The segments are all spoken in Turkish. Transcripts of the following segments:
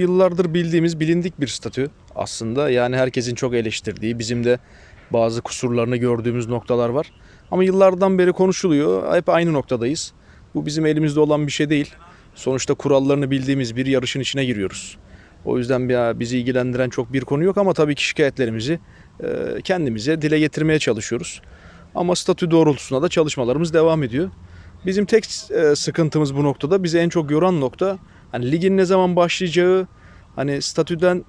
Yıllardır bildiğimiz bilindik bir statü aslında. Yani herkesin çok eleştirdiği, bizim de bazı kusurlarını gördüğümüz noktalar var. Ama yıllardan beri konuşuluyor. Hep aynı noktadayız. Bu bizim elimizde olan bir şey değil. Sonuçta kurallarını bildiğimiz bir yarışın içine giriyoruz. O yüzden bizi ilgilendiren çok bir konu yok ama tabii ki şikayetlerimizi e, kendimize dile getirmeye çalışıyoruz. Ama statü doğrultusunda da çalışmalarımız devam ediyor. Bizim tek e, sıkıntımız bu noktada, bizi en çok yoran nokta hani ligin ne zaman başlayacağı, hani statüden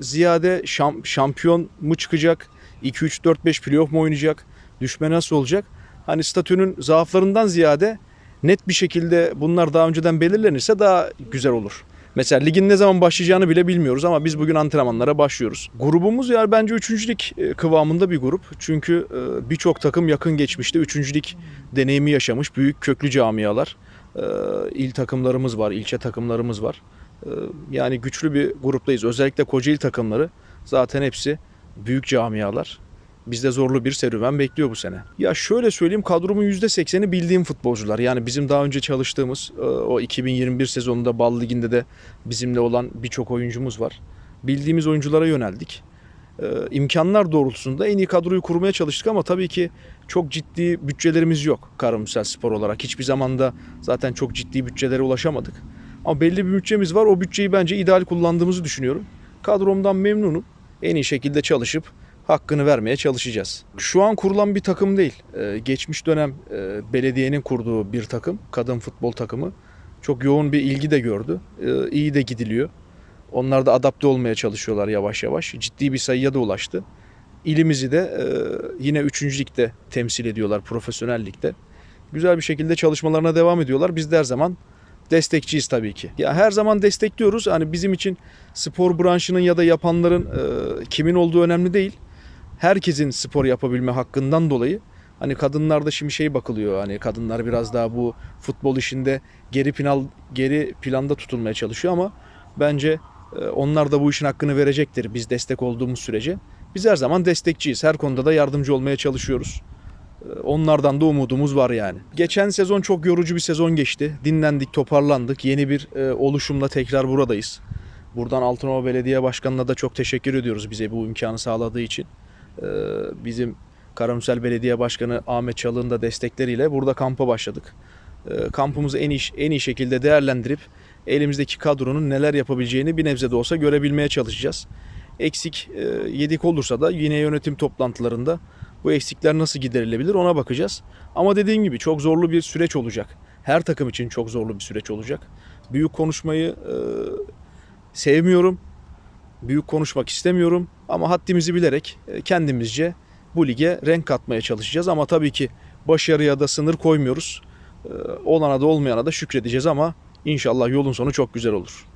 ziyade şam- şampiyon mu çıkacak, 2 3 4 5 playoff mu oynayacak, düşme nasıl olacak? Hani statünün zaaflarından ziyade net bir şekilde bunlar daha önceden belirlenirse daha güzel olur. Mesela ligin ne zaman başlayacağını bile bilmiyoruz ama biz bugün antrenmanlara başlıyoruz. Grubumuz yani bence üçüncülük e, kıvamında bir grup. Çünkü e, birçok takım yakın geçmişte üçüncülük deneyimi yaşamış büyük köklü camialar. E, il takımlarımız var, ilçe takımlarımız var. E, Yani güçlü bir gruptayız. Özellikle Kocaeli takımları zaten hepsi büyük camialar. Bizde zorlu bir serüven bekliyor bu sene. Ya şöyle söyleyeyim kadromun %80'i bildiğim futbolcular. Yani bizim daha önce çalıştığımız e, o 2021 sezonunda Bal Ligi'nde de bizimle olan birçok oyuncumuz var. Bildiğimiz oyunculara yöneldik. E, imkanlar doğrultusunda en iyi kadroyu kurmaya çalıştık ama tabii ki çok ciddi bütçelerimiz yok Karamürsel Spor olarak. Hiçbir zaman da zaten çok ciddi bütçelere ulaşamadık. Ama belli bir bütçemiz var. O bütçeyi bence ideal kullandığımızı düşünüyorum. Kadromdan memnunum. En iyi şekilde çalışıp hakkını vermeye çalışacağız. Şu an kurulan bir takım değil. Ee, geçmiş dönem e, belediyenin kurduğu bir takım, kadın futbol takımı. Çok yoğun bir ilgi de gördü. Ee, iyi de gidiliyor. Onlar da adapte olmaya çalışıyorlar yavaş yavaş. Ciddi bir sayıya da ulaştı. İlimizi de e, yine 3. ligde temsil ediyorlar profesyonel ligde. Güzel bir şekilde çalışmalarına devam ediyorlar. Biz de her zaman destekçiyiz tabii ki. Ya her zaman destekliyoruz. Hani bizim için spor branşının ya da yapanların e, kimin olduğu önemli değil. Herkesin spor yapabilme hakkından dolayı hani kadınlarda şimdi şey bakılıyor. Hani kadınlar biraz daha bu futbol işinde geri plan geri planda tutulmaya çalışıyor ama bence onlar da bu işin hakkını verecektir biz destek olduğumuz sürece. Biz her zaman destekçiyiz. Her konuda da yardımcı olmaya çalışıyoruz. E, Onlardan da umudumuz var yani. Geçen sezon çok yorucu bir sezon geçti. Dinlendik, toparlandık. Yeni bir e, oluşumla tekrar buradayız. Buradan Altınova Belediye Başkanı'na da çok teşekkür ediyoruz bize bu imkanı sağladığı için. E, Bizim Karamürsel Belediye Başkanı Ahmet Çalık'ın da destekleriyle burada kampa başladık. Kampımızı en iyi, en iyi şekilde değerlendirip elimizdeki kadronun neler yapabileceğini bir nebze de olsa görebilmeye çalışacağız. Eksik e, yedik olursa da yine yönetim toplantılarında bu eksikler nasıl giderilebilir ona bakacağız. Ama dediğim gibi çok zorlu bir süreç olacak. Her takım için çok zorlu bir süreç olacak. Büyük konuşmayı e, sevmiyorum. Büyük konuşmak istemiyorum ama haddimizi bilerek e, kendimizce bu lige renk katmaya çalışacağız ama tabii ki başarıya da sınır koymuyoruz. E, olana da olmayana da şükredeceğiz ama inşallah yolun sonu çok güzel olur.